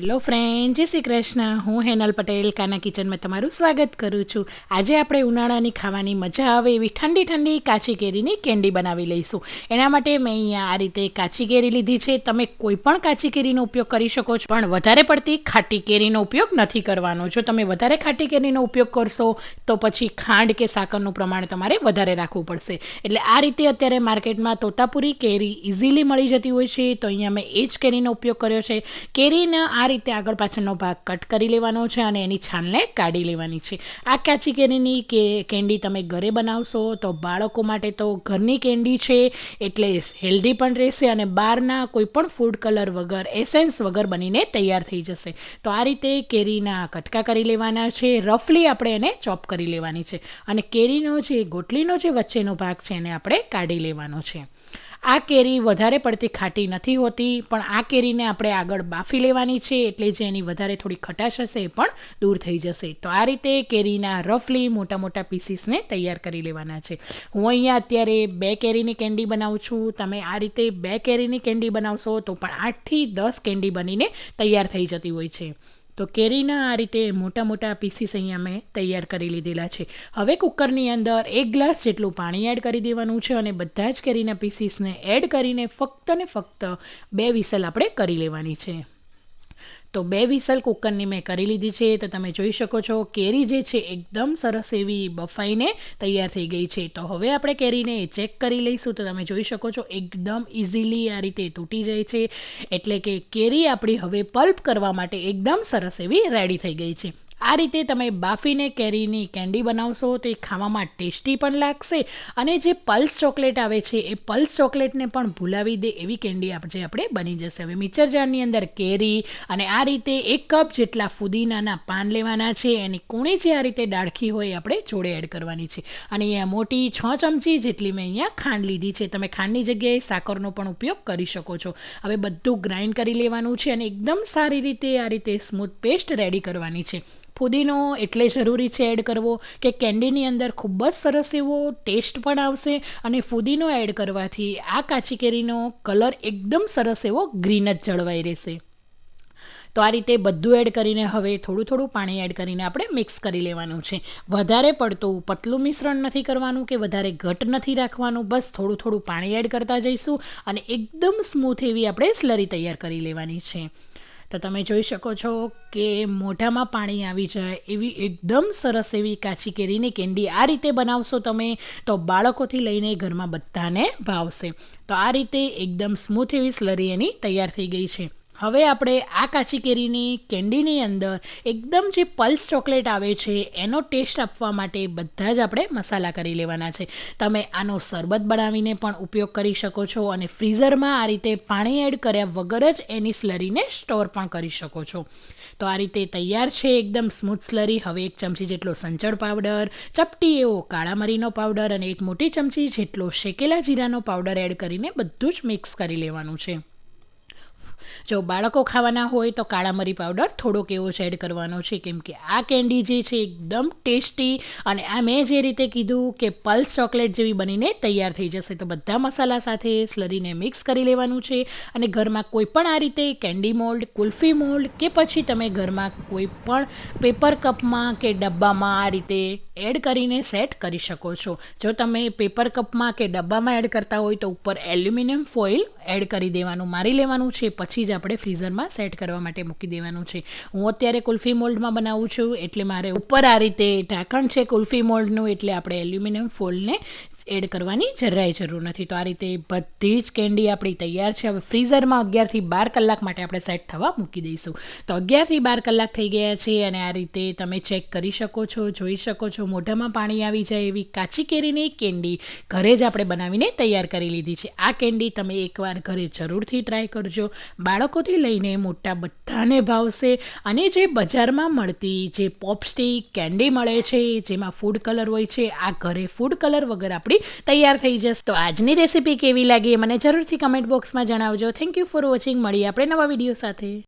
Hello friend, જય શ્રી કૃષ્ણ. હું હેનલ પટેલ, કાના કિચનમાં તમારું સ્વાગત કરું છું. આજે આપણે ઉનાળાની ખાવાની મજા આવે એવી ઠંડી ઠંડી કાચી કેરીની કેન્ડી બનાવી લઈશું. એના માટે મેં અહીંયા આ રીતે કાચી કેરી લીધી છે. તમે કોઈ પણ કાચી કેરીનો ઉપયોગ કરી શકો છો. પણ વધારે પડતી ખાટી કેરીનો ઉપયોગ નથી કરવાનો. જો તમે વધારે ખાટી કેરીનો ઉપયોગ કરશો, તો પછી ખાંડ કે સાકરનું પ્રમાણ તમારે વધારે રાખવું પડશે. એટલે આ રીતે અત્યારે માર્કેટમાં તોતાપુરી કેરી ઇઝીલી મળી જતી હોય છે. તો અહીંયા મેં એ જ કેરીનો ઉપયોગ કર્યો છે. કેરીના આ રીતે આગળ પાછળનો ભાગ કટ કરી લેવાનો છે અને એની છાલને કાઢી લેવાની છે. આ કાચી કેરીની કે કેન્ડી તમે ઘરે બનાવશો તો બાળકો માટે તો ઘરની કેન્ડી છે, એટલે હેલ્ધી પણ રહેશે અને બહારના કોઈ પણ ફૂડ કલર વગર, એસેન્સ વગર બનીને તૈયાર થઈ જશે. તો આ રીતે કેરીના કટકા કરી લેવાના છે, રફલી આપણે એને ચોપ કરી લેવાની છે અને કેરીનો જે, ગોટલીનો જે વચ્ચેનો ભાગ છે એને આપણે કાઢી લેવાનો છે. આ કેરી વધારે પડતી ખાટી નથી હોતી, પણ આ કેરીને આપણે આગળ બાફી લેવાની છે એટલે જે એની વધારે થોડી ખટાશ હશે એ પણ દૂર થઈ જશે. તો આ રીતે કેરીના રફલી મોટા મોટા પીસીસને તૈયાર કરી લેવાના છે. હું અહીંયા અત્યારે બે કેરીની કેન્ડી બનાવું છું. તમે આ રીતે બે કેરીની કેન્ડી બનાવશો તો પણ આઠથી દસ કેન્ડી બનીને તૈયાર થઈ જતી હોય છે. તો કેરીના આ રીતે મોટા મોટા પીસીસ અહીંયા મેં તૈયાર કરી લીધેલા છે. હવે કુકરની અંદર એક ગ્લાસ જેટલું પાણી એડ કરી દેવાનું છે અને બધા જ કેરીના પીસીસને એડ કરીને ફક્ત ને ફક્ત બે વિસલ આપણે કરી લેવાની છે. તો બે વિસલ કુકરની મેં કરી લીધી છે, તો તમે જોઈ શકો છો, કેરી જે છે એકદમ સરસ એવી બફાઈને તૈયાર થઈ ગઈ છે. તો હવે આપણે કેરીને ચેક કરી લઈશું, તો તમે જોઈ શકો છો એકદમ ઇઝીલી આ રીતે તૂટી જાય છે. એટલે કે કેરી આપણી હવે પલ્પ કરવા માટે એકદમ સરસ એવી રેડી થઈ ગઈ છે. આ રીતે તમે બાફીને કેરીની કેન્ડી બનાવશો તો એ ખાવામાં ટેસ્ટી પણ લાગશે અને જે પલ્સ ચોકલેટ આવે છે એ પલ્સ ચોકલેટને પણ ભૂલાવી દે એવી કેન્ડી જે આપણે બની જશે. હવે મિક્સર જારની અંદર કેરી અને આ રીતે એક કપ જેટલા ફુદીનાના પાન લેવાના છે એની કૂણી જે આ રીતે ડાળખી હોય આપણે જોડે એડ કરવાની છે. અને અહીંયા મોટી છ ચમચી જેટલી મેં અહીંયા ખાંડ લીધી છે. તમે ખાંડની જગ્યાએ સાકરનો પણ ઉપયોગ કરી શકો છો. હવે બધું ગ્રાઇન્ડ કરી લેવાનું છે અને એકદમ સારી રીતે આ રીતે સ્મૂથ પેસ્ટ રેડી કરવાની છે. ફુદીનો એટલે જરૂરી છે એડ કરવો કે કેન્ડીની અંદર ખૂબ જ સરસ એવો ટેસ્ટ પણ આવશે અને ફુદીનો એડ કરવાથી આ કાચી કેરીનો કલર એકદમ સરસ એવો ગ્રીન જ જળવાઈ રહેશે. તો આ રીતે બધું એડ કરીને હવે થોડું થોડું પાણી એડ કરીને આપણે મિક્સ કરી લેવાનું છે. વધારે પડતું પતલું મિશ્રણ નથી કરવાનું કે વધારે ઘટ નથી રાખવાનું, બસ થોડું થોડું પાણી એડ કરતા જઈશું અને એકદમ સ્મૂથ એવી આપણે સ્લરી તૈયાર કરી લેવાની છે. તો તમે જોઈ શકો છો કે મોઢામાં પાણી આવી જાય એવી એકદમ સરસ એવી કાચી કેરીની કેન્ડી આ રીતે બનાવશો તમે તો બાળકોથી લઈને ઘરમાં બધાને ભાવશે. તો આ રીતે એકદમ સ્મૂથ એવી સ્લરી એની તૈયાર થઈ ગઈ છે. હવે આપણે આ કાચી કેરીની કેન્ડીની અંદર એકદમ જે પલ્સ ચોકલેટ આવે છે, એનો ટેસ્ટ આપવા માટે બધા જ આપણે મસાલા કરી લેવાના છે. તમે આનો શરબત બનાવીને પણ ઉપયોગ કરી શકો છો અને ફ્રીઝરમાં આ રીતે પાણી એડ કર્યા વગર જ એની સ્લરીને સ્ટોર પણ કરી શકો છો. તો આ રીતે તૈયાર છે, એકદમ સ્મૂથ સ્લરી. હવે એક ચમચી જેટલો સંચળ પાવડર, ચપટી એવો કાળા મરીનો પાવડર અને એક મોટી ચમચી જેટલો શેકેલા જીરાનો પાવડર એડ કરીને બધું જ મિક્સ કરી લેવાનું છે. જો બાળકો ખાવાના હોય તો કાળા મરી પાવડર થોડોક એવો જ એડ કરવાનો છે. કેમ કે આ કેન્ડી જે છે એકદમ ટેસ્ટી અને આ મેં જે રીતે કીધું કે પલ્સ ચોકલેટ જેવી બનીને તૈયાર થઈ જશે, તો બધા મસાલા સાથે સ્લરીને મિક્સ કરી લેવાનું છે. અને ઘરમાં કોઈ પણ આ રીતે કેન્ડી મોલ્ડ, કુલ્ફી મોલ્ડ કે પછી તમે ઘરમાં કોઈ પણ પેપર કપમાં કે ડબ્બામાં આ રીતે એડ કરીને સેટ કરી શકો છો. જો તમે પેપર કપમાં કે ડબ્બામાં એડ કરતા હોય તો ઉપર એલ્યુમિનિયમ ફોઇલ એડ કરી દેવાનું, મારી લેવાનું છે, પછી જ આપણે ફ્રીઝરમાં સેટ કરવા માટે મૂકી દેવાનું છે. હું અત્યારે કુલ્ફી મોલ્ડમાં બનાવું છું, એટલે મારે ઉપર આ રીતે ઢાંકણ છે કુલ્ફી મોલ્ડનું, એટલે આપણે એલ્યુમિનિયમ ફોઇલને એડ કરવાની જરાય જરૂર નથી. તો આ રીતે બધી જ કેન્ડી આપણી તૈયાર છે. હવે ફ્રીઝરમાં અગિયારથી બાર કલાક માટે આપણે સેટ થવા મૂકી દઈશું. તો અગિયારથી બાર કલાક થઈ ગયા છે અને આ રીતે તમે ચેક કરી શકો છો, જોઈ શકો છો. મોઢામાં પાણી આવી જાય એવી કાચી કેરીની કેન્ડી ઘરે જ આપણે બનાવીને તૈયાર કરી લીધી છે. આ કેન્ડી તમે એકવાર ઘરે જરૂરથી ટ્રાય કરજો. બાળકોથી લઈને મોટા બધાને ભાવશે અને જે બજારમાં મળતી જે પોપસ્ટિક કેન્ડી મળે છે, જેમાં ફૂડ કલર હોય છે, આ ઘરે ફૂડ કલર વગર આપણી તૈયાર થઈ જશે. તો આજની રેસીપી કેવી લાગી મને જરૂરથી કમેન્ટ બોક્સમાં જણાવજો. થેન્ક યુ ફોર વોચિંગ મળીએ આપણે નવા વીડિયો સાથે.